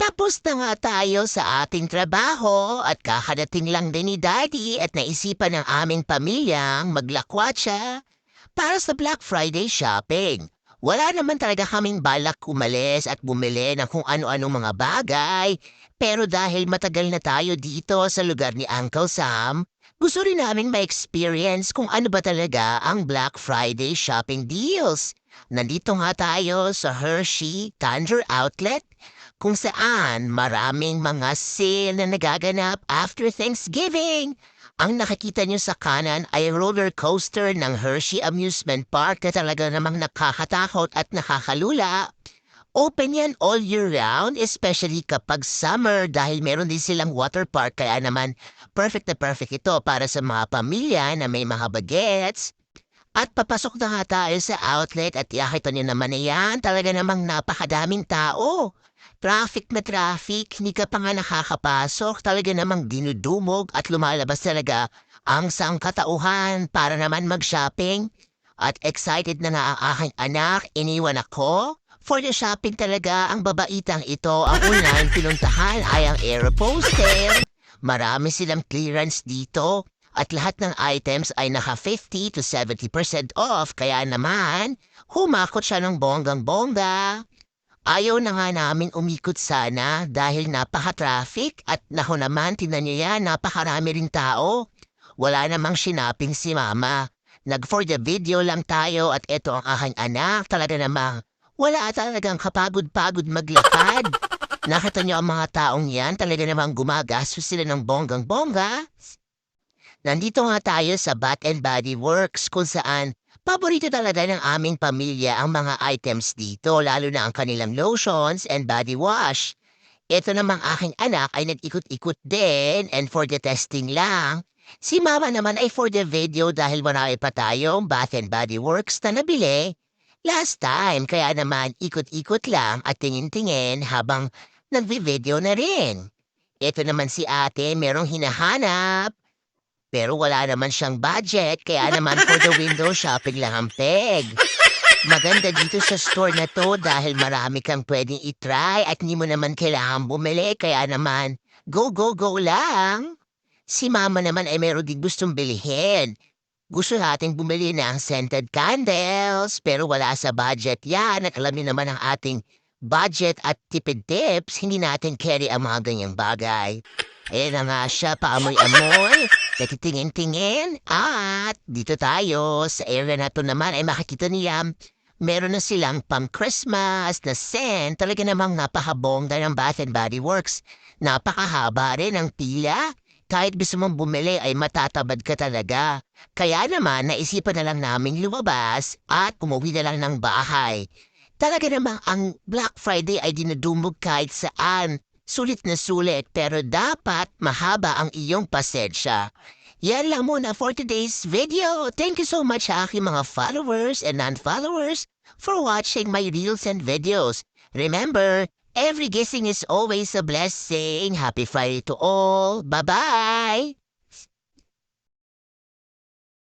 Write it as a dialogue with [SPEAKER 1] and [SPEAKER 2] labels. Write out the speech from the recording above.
[SPEAKER 1] Tapos na nga tayo sa ating trabaho at kakadating lang din ni Daddy at naisipan ng aming pamilyang maglakwatsa para sa Black Friday shopping. Wala naman talaga kaming balak umalis at bumili ng kung ano-ano mga bagay. Pero dahil matagal na tayo dito sa lugar ni Uncle Sam, gusto rin namin ma-experience kung ano ba talaga ang Black Friday shopping deals. Nandito nga tayo sa Hershey Thunder Outlet kung saan maraming mga sale na nagaganap after Thanksgiving. Ang nakikita niyo sa kanan ay roller coaster ng Hershey Amusement Park na talaga namang nakakatakot at nakakalula. Open yan all year round, especially kapag summer dahil meron din silang water park kaya naman perfect na perfect ito para sa mga pamilya na may mga bagets. At papasok na nga tayo sa outlet at yakita niyo naman na yan, talaga namang napakadaming tao. Traffic na traffic, hindi ka pa nga nakakapasok, talaga namang dinudumog at lumalabas talaga ang sangkatauhan para naman mag-shopping. At excited na nga ang aking anak, iniwan ako. For the shopping talaga, ang babaitang ito ang unang pinuntahan ay ang Aeropostale. Marami silang clearance dito at lahat ng items ay naka 50 to 70% off kaya naman humakot siya ng bonggang-bongga. Ayaw na nga namin umikot sana dahil napaka-traffic at naho naman tinan niyo yan napakarami ring tao. Wala namang sinaping si mama. Nag for the video lang tayo at eto ang aking anak talaga namang wala talagang kapagod-pagod maglakad. Nakita niyo ang mga taong yan talaga namang gumagastos sila ng bonggang-bongga. Nandito nga tayo sa Bath and Body Works kung saan paborito talaga ng aming pamilya ang mga items dito lalo na ang kanilang lotions and body wash. Ito namang aking anak ay nag-ikot-ikot din and for the testing lang. Si mama naman ay for the video dahil marami pa tayong Bath and Body Works na nabili. Last time, kaya naman ikot-ikot lang at tingin-tingin habang nagvi-video na rin. Ito naman si ate merong hinahanap. Pero wala naman siyang budget, kaya naman for the window shopping lang ang peg. Maganda dito sa store na to dahil marami kang pwedeng itry at hindi mo naman kailangan bumili, kaya naman go, go, go lang. Si mama naman ay meron din gustong bilihin. Gusto nating bumili ng scented candles, pero wala sa budget yan at alam niyo naman ang ating budget at tipid tips, hindi natin carry ang mga ganyang bagay. Ayan na nga siya, paamoy-amoy, natitingin-tingin, at dito tayo, sa area na to naman ay makikita niya, meron na silang pang-Christmas na scent, talaga namang napakabongga ng Bath and Body Works. Napakahaba rin ang pila, kahit gusto mong bumili ay matatabad ka talaga. Kaya naman, naisipan na lang naming lumabas at umuwi na lang ng bahay. Talaga namang ang Black Friday ay dinudumog kahit saan. Sulit na sulit pero dapat mahaba ang iyong pasensya. Yan lang muna for today's video. Thank you so much sa aking mga followers and non-followers for watching my reels and videos. Remember, every guessing is always a blessing. Happy Friday to all. Bye-bye!